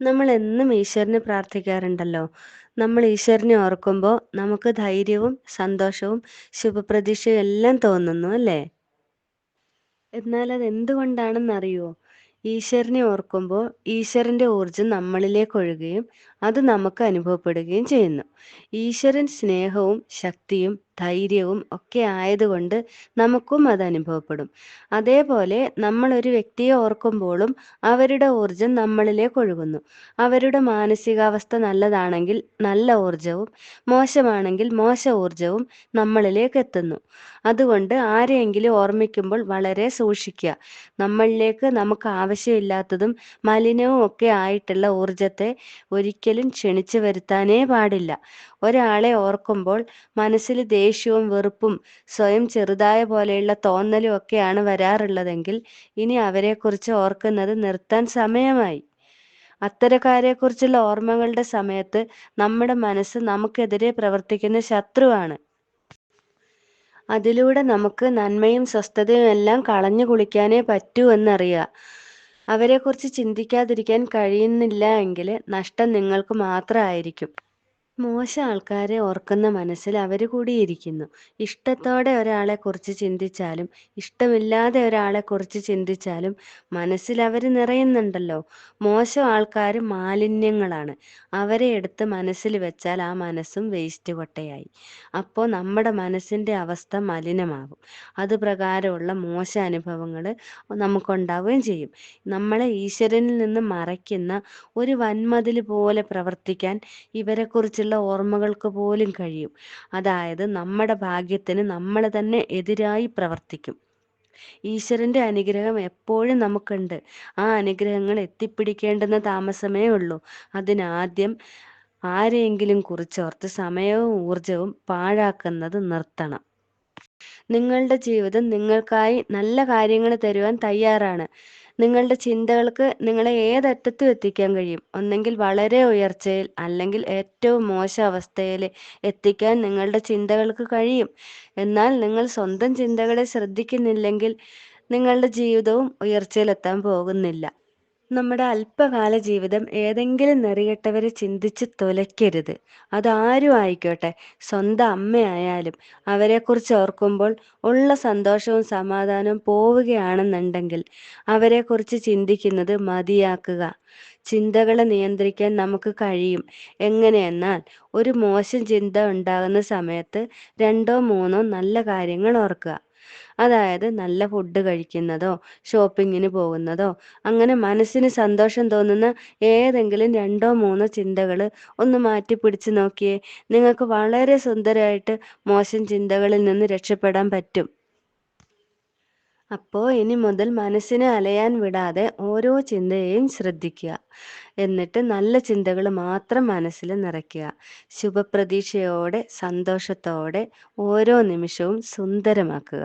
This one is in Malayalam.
നമ്മൾ എന്നും ഈശ്വരനെ പ്രാർത്ഥിക്കാറുണ്ടല്ലോ. നമ്മൾ ഈശ്വരനെ ഓർക്കുമ്പോൾ നമുക്ക് ധൈര്യവും സന്തോഷവും ശുഭപ്രതീക്ഷയും എല്ലാം തോന്നുന്നു അല്ലേ? എന്നാൽ അത് എന്തുകൊണ്ടാണെന്നറിയോ ഈശ്വരനെ ഓർക്കുമ്പോൾ ഈശ്വരന്റെ ഊർജം നമ്മളിലേക്ക് ഒഴുകുകയും അത് നമുക്ക് അനുഭവപ്പെടുകയും ചെയ്യുന്നു. ഈശ്വരൻ സ്നേഹവും ശക്തിയും ധൈര്യവും ഒക്കെ ആയതുകൊണ്ട് നമുക്കും അത് അനുഭവപ്പെടും. അതേപോലെ നമ്മൾ ഒരു വ്യക്തിയെ ഓർക്കുമ്പോഴും അവരുടെ ഊർജം നമ്മളിലേക്ക് ഒഴുകുന്നു. അവരുടെ മാനസികാവസ്ഥ നല്ലതാണെങ്കിൽ നല്ല ഊർജവും മോശമാണെങ്കിൽ മോശ ഊർജവും നമ്മളിലേക്ക് എത്തുന്നു. അതുകൊണ്ട് ആരെയെങ്കിലും ഓർമ്മിക്കുമ്പോൾ വളരെ സൂക്ഷിക്കുക. നമ്മളിലേക്ക് നമുക്ക് ആവശ്യമില്ലാത്തതും മലിനവും ഒക്കെ ആയിട്ടുള്ള ഊർജത്തെ ഒരിക്കലും ക്ഷണിച്ചു വരുത്താനേ പാടില്ല. ഒരാളെ ഓർക്കുമ്പോൾ മനസ്സിൽ ദേഷ്യവും വെറുപ്പും സ്വയം ചെറുതായ പോലെയുള്ള തോന്നലും ഒക്കെയാണ് വരാറുള്ളതെങ്കിൽ ഇനി അവരെക്കുറിച്ച് ഓർക്കുന്നത് നിർത്താൻ സമയമായി. അത്തരക്കാരെക്കുറിച്ചുള്ള ഓർമ്മകളുടെ സമയത്ത് നമ്മുടെ മനസ്സ് നമുക്കെതിരെ പ്രവർത്തിക്കുന്ന ശത്രുവാണ്. അതിലൂടെ നമുക്ക് നന്മയും സ്വസ്ഥതയും എല്ലാം കളഞ്ഞു കുളിക്കാനേ പറ്റൂ എന്നറിയുക. അവരെക്കുറിച്ച് ചിന്തിക്കാതിരിക്കാൻ കഴിയുന്നില്ല എങ്കിൽ നഷ്ടം നിങ്ങൾക്ക് മാത്രം ആയിരിക്കും. മോശം ആൾക്കാരെ ഓർക്കുന്ന മനസ്സിൽ അവർ കൂടിയിരിക്കുന്നു. ഇഷ്ടത്തോടെ ഒരാളെ കുറിച്ച് ചിന്തിച്ചാലും ഇഷ്ടമില്ലാതെ ഒരാളെ കുറിച്ച് ചിന്തിച്ചാലും മനസ്സിൽ അവർ നിറയുന്നുണ്ടല്ലോ. മോശം ആൾക്കാർ മാലിന്യങ്ങളാണ്. അവരെ എടുത്ത് മനസ്സിൽ വെച്ചാൽ ആ മനസ്സും വേസ്റ്റ് കൊട്ടയായി. അപ്പോൾ നമ്മുടെ മനസ്സിന്റെ അവസ്ഥ മലിനമാകും. അത് പ്രകാരമുള്ള മോശ അനുഭവങ്ങൾ നമുക്കുണ്ടാവുകയും ചെയ്യും. നമ്മളെ ഈശ്വരനിൽ നിന്ന് മറയ്ക്കുന്ന ഒരു വന്മതിൽ പോലെ പ്രവർത്തിക്കാൻ ഇവരെക്കുറിച്ചുള്ള ഓർമ്മകൾക്ക് പോലും കഴിയും. അതായത് നമ്മുടെ ഭാഗ്യത്തിന് നമ്മൾ തന്നെ എതിരായി പ്രവർത്തിക്കും. ഈശ്വരന്റെ അനുഗ്രഹം എപ്പോഴും നമുക്കുണ്ട്. ആ അനുഗ്രഹങ്ങൾ എത്തിപ്പിടിക്കേണ്ടുന്ന താമസമേ ഉള്ളൂ. അതിനാദ്യം ആരെയെങ്കിലും കുറിച്ചോർത്ത് സമയവും ഊർജവും പാഴാക്കുന്നത് നിർത്തണം. നിങ്ങളുടെ ജീവിതം നിങ്ങൾക്കായി നല്ല കാര്യങ്ങൾ തരുവാൻ തയ്യാറാണ്. നിങ്ങളുടെ ചിന്തകൾക്ക് നിങ്ങളെ ഏതറ്റത്തും എത്തിക്കാൻ കഴിയും. ഒന്നെങ്കിൽ വളരെ ഉയർച്ചയിൽ അല്ലെങ്കിൽ ഏറ്റവും മോശം അവസ്ഥയിൽ എത്തിക്കാൻ നിങ്ങളുടെ ചിന്തകൾക്ക് കഴിയും. എന്നാൽ നിങ്ങൾ സ്വന്തം ചിന്തകളെ ശ്രദ്ധിക്കുന്നില്ലെങ്കിൽ നിങ്ങളുടെ ജീവിതവും ഉയർച്ചയിലെത്താൻ പോകുന്നില്ല. നമ്മുടെ അല്പകാല ജീവിതം ഏതെങ്കിലും നെറികെട്ടവര് ചിന്തിച്ച് തുലയ്ക്കരുത്. അതാരും ആയിക്കോട്ടെ. സ്വന്തം അമ്മയായാലും അവരെക്കുറിച്ച് ഓർക്കുമ്പോൾ ഉള്ള സന്തോഷവും സമാധാനവും പോവുകയാണെന്നുണ്ടെങ്കിൽ അവരെക്കുറിച്ച് ചിന്തിക്കുന്നത് മതിയാക്കുക. ചിന്തകളെ നിയന്ത്രിക്കാൻ നമുക്ക് കഴിയും. എങ്ങനെയെന്നാൽ ഒരു മോശം ചിന്ത ഉണ്ടാകുന്ന സമയത്ത് രണ്ടോ മൂന്നോ നല്ല കാര്യങ്ങൾ ഓർക്കുക. അതായത് നല്ല ഫുഡ് കഴിക്കുന്നതോ ഷോപ്പിങ്ങിന് പോകുന്നതോ അങ്ങനെ മനസ്സിന് സന്തോഷം തോന്നുന്ന ഏതെങ്കിലും രണ്ടോ മൂന്നോ ചിന്തകൾ ഒന്ന് മാറ്റി മാറ്റിപ്പിടിച്ച് നോക്കിയേ. നിങ്ങൾക്ക് വളരെ സുന്ദരമായിട്ട് മോശം ചിന്തകളിൽ നിന്ന് രക്ഷപ്പെടാൻ പറ്റും. അപ്പോ ഇനി മുതൽ മനസ്സിനെ അലയാൻ വിടാതെ ഓരോ ചിന്തയെയും ശ്രദ്ധിക്കുക. എന്നിട്ട് നല്ല ചിന്തകൾ മാത്രം മനസ്സിൽ നിറയ്ക്കുക. ശുഭപ്രതീക്ഷയോടെ സന്തോഷത്തോടെ ഓരോ നിമിഷവും സുന്ദരമാക്കുക.